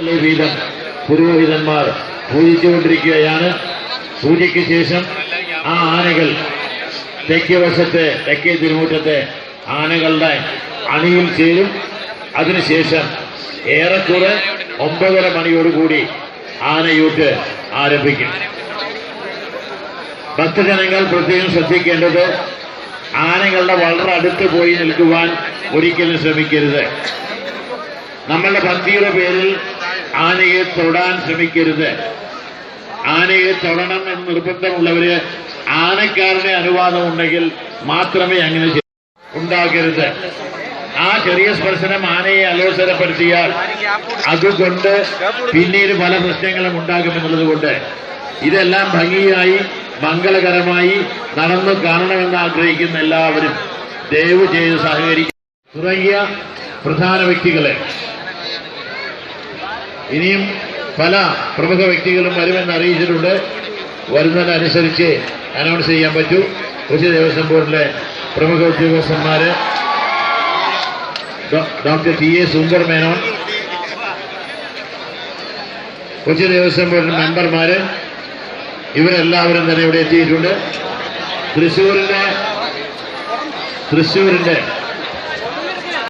ിലെ വീതം പുരോഹിതന്മാർ പൂജിച്ചുകൊണ്ടിരിക്കുകയാണ്. പൂജയ്ക്ക് ശേഷം ആ ആനകൾ തെക്കേ വശത്തെ തെക്കേ തിരുമുറ്റത്തെ ആനകളുടെ അണിയിൽ ചേരും. അതിനുശേഷം ഏറെക്കുറെ ഒമ്പതര മണിയോടുകൂടി ആനയൂട്ട് ആരംഭിക്കും. ഭക്തജനങ്ങൾ പ്രത്യേകം ശ്രദ്ധിക്കേണ്ടത് ആനകളുടെ വളരെ അടുത്ത് പോയി നിൽക്കുവാൻ ഒരിക്കലും ശ്രമിക്കരുത്. നമ്മളുടെ ഭക്തിയുടെ പേരിൽ ആനയെ തൊടാൻ ശ്രമിക്കരുത്. ആനയെ തൊടണം എന്ന് നിർബന്ധമുള്ളവര് ആനക്കാരന്റെ അനുവാദം ഉണ്ടെങ്കിൽ മാത്രമേ അങ്ങനെ ഉണ്ടാക്കരുത് ആ ചെറിയ സ്പർശനം ആനയെ അലോസരപ്പെടുത്തിയാൽ അതുകൊണ്ട് പിന്നീട് പല പ്രശ്നങ്ങളും ഉണ്ടാകുമെന്നുള്ളത് കൊണ്ട് ഇതെല്ലാം ഭംഗിയായി മംഗളകരമായി നടന്നു കാണണമെന്ന് ആഗ്രഹിക്കുന്ന എല്ലാവരും ദയവ് ചെയ്ത് സഹകരിക്കും തുടങ്ങിയ പ്രധാന വ്യക്തികളെ ഇനിയും പല പ്രമുഖ വ്യക്തികളും വരുമെന്ന് അറിയിച്ചിട്ടുണ്ട്. വരുന്നതിനനുസരിച്ച് അനൗൺസ് ചെയ്യാൻ പറ്റൂ. കൊച്ചി ദേവസ്വം ബോർഡിലെ പ്രമുഖ ഉദ്യോഗസ്ഥന്മാര് doctor T A Sundar Menon Kochi Devaswom ബോർഡിന്റെ മെമ്പർമാര് ഇവരെല്ലാവരും തന്നെ ഇവിടെ എത്തിയിട്ടുണ്ട്. തൃശ്ശൂരിന്റെ തൃശ്ശൂരിന്റെ